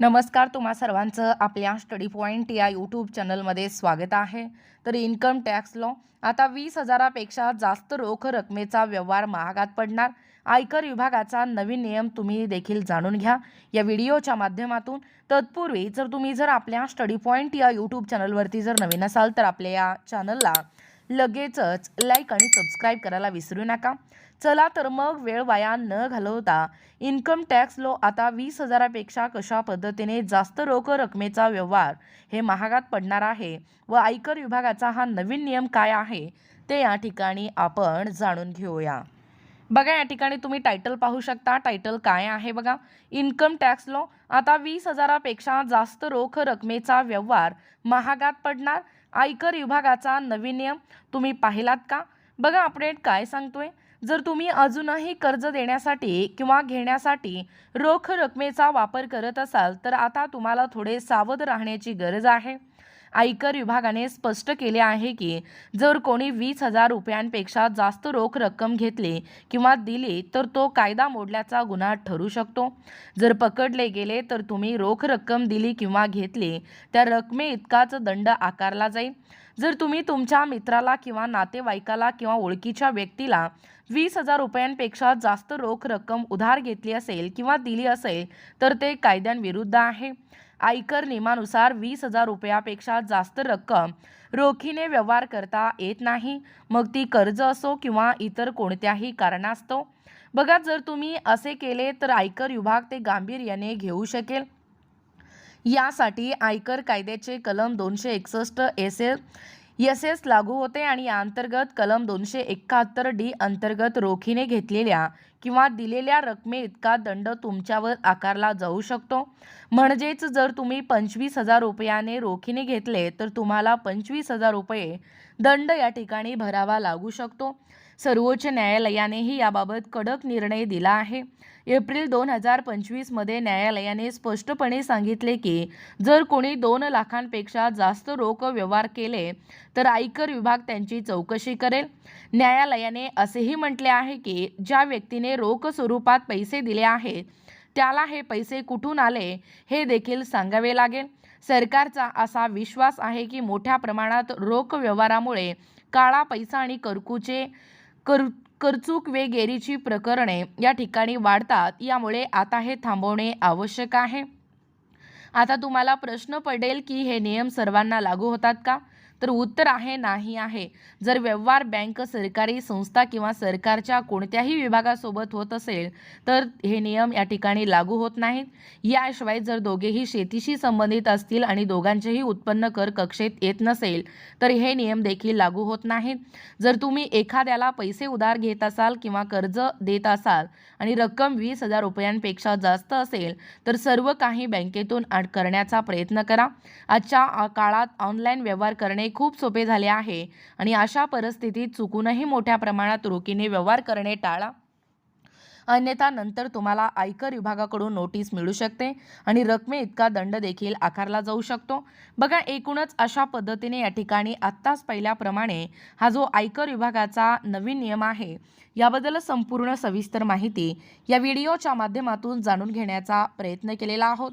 नमस्कार तुम्हा सर्वांचं आपल्या स्टडी पॉईंट या यूट्यूब चॅनलमध्ये स्वागत आहे. तर इन्कम टॅक्स लॉ आता वीस हजारापेक्षा जास्त रोख रकमेचा व्यवहार महागात पडणार. आयकर विभागाचा नवीन नियम तुम्ही देखील जाणून घ्या. या व्हिडिओच्या माध्यमातून तत्पूर्वी जर तुम्ही जर आपल्या स्टडी पॉईंट या यूट्यूब चॅनलवरती जर नवीन असाल तर आपल्या या चॅनलला लगेचच लाईक आणि सबस्क्राईब करायला विसरू नका. चला तर मग वेळ वाया न घालवता इन्कम टॅक्स लो आता वीस हजारापेक्षा कशा पद्धतीने जास्त रोख रकमेचा व्यवहार हे महागात पडणार आहे व आयकर विभागाचा हा नवीन नियम काय आहे ते या ठिकाणी आपण जाणून घेऊया. बघा या ठिकाणी तुम्ही टायटल पाहू शकता. टायटल काय आहे बघा? इन्कम टॅक्स लॉ आता वीस हजारापेक्षा जास्त रोख रकमेचा व्यवहार महागात पडणार. आयकर विभागाचा नवीन नियम तुम्ही पाहिलात का? बघा अपडेट काय सांगतोय? जर तुम्ही अजूनही कर्ज देण्यासाठी किंवा घेण्यासाठी रोख रकमेचा वापर करत असाल तर आता तुम्हाला थोडे सावध राहण्याची गरज आहे. आयकर विभागाने स्पष्ट केले आहे की जर कोणी वीस हजार रुपयांपेक्षा जास्त रोख रक्कम घेतली किंवा दिली तर तो कायदा मोडल्याचा गुन्हा ठरू शकतो. जर पकडले गेले तर तुम्ही रोख रक्कम दिली किंवा घेतली त्या रकमे इतकाच दंड आकारला जाईल. जर तुम्ही तुमच्या मित्राला किंवा नातेवाईकाला किंवा ओळखीच्या व्यक्तीला वीस हजार रुपयांपेक्षा जास्त रोख रक्कम उधार घेतली असेल किंवा दिली असेल तर ते कायद्यांविरुद्ध आहे. आयकर नियमानुसार वीस हजार रुपयापेक्षा जास्त रक्कम रोखीने व्यवहार करता येत नाही. मग ती कर्ज असो किंवा इतर कोणत्याही कारणास्तव. बघा जर तुम्ही असे केले तर आयकर विभाग ते गांभीर्याने घेऊ शकेल. यासाठी आयकर कायद्याचे कलम दोनशे एकसष्ट एस एस यसेस लागू होते आणि या अंतर्गत कलम दोनशे एकाहत्तर डी अंतर्गत रोखीने घेतलेल्या किंवा दिलेल्या रकमे इतका दंड तुमच्यावर आकारला जाऊ शकतो. म्हणजेच जर तुम्ही पंचवीस हजार रुपयाने रोखीने घेतले तर तुम्हाला पंचवीस हजार रुपये दंड या ठिकाणी भरावा लागू शकतो. सर्वोच्च न्यायालयानेही याबाबत कडक निर्णय दिला आहे. एप्रिल दोन हजार पंचवीसमध्ये न्यायालयाने स्पष्टपणे सांगितले की जर कोणी दोन लाखांपेक्षा जास्त रोख व्यवहार केले तर आयकर विभाग त्यांची चौकशी करेल. न्यायालयाने असेही म्हटले आहे की ज्या व्यक्तीने रोख स्वरूपात पैसे दिले आहेत त्याला हे पैसे कुठून आले हे देखील सांगावे लागेल. सरकारचा असा विश्वास आहे की मोठ्या प्रमाणात रोख व्यवहारामुळे काळा पैसा आणि करकूचे कर करचूक वेगेरीची प्रकरणे या ठिकाणी वाढतात यामुळे आता हे थांबवणे आवश्यक आहे. आता तुम्हाला प्रश्न पडेल की हे नियम सर्वांना लागू होतात का? तर उत्तर आहे नाही आहे. जर व्यवहार बँक सरकारी संस्था किंवा सरकारच्या कोणत्याही विभागासोबत होत असेल तर हे नियम या ठिकाणी लागू होत नाहीत. याशिवाय जर दोघेही शेतीशी संबंधित असतील आणि दोघांचेही उत्पन्न कर कक्षेत येत नसेल तर हे नियम देखील लागू होत नाहीत. जर तुम्ही एखाद्याला पैसे उधार घेत असाल किंवा कर्ज देत असाल आणि रक्कम वीस हजार रुपयांपेक्षा जास्त असेल तर सर्व काही बँकेतून करण्याचा प्रयत्न करा. आजच्या काळात ऑनलाईन व्यवहार करणे करणे खूप सोपे झाले आहे. आणि अशा परिस्थितीत चुकूनही मोठ्या प्रमाणात रोखीने व्यवहार करणे टाळा. अन्यथा नंतर तुम्हाला आयकर विभागाकडून नोटीस मिळू शकते आणि रकमे इतका दंड देखील आकारला जाऊ शकतो. बघा एकूणच अशा पद्धतीने या ठिकाणी आत्ताच पहिल्याप्रमाणे हा जो आयकर विभागाचा नवीन नियम आहे याबद्दल संपूर्ण सविस्तर माहिती या व्हिडिओच्या माध्यमातून जाणून घेण्याचा प्रयत्न केलेला आहोत.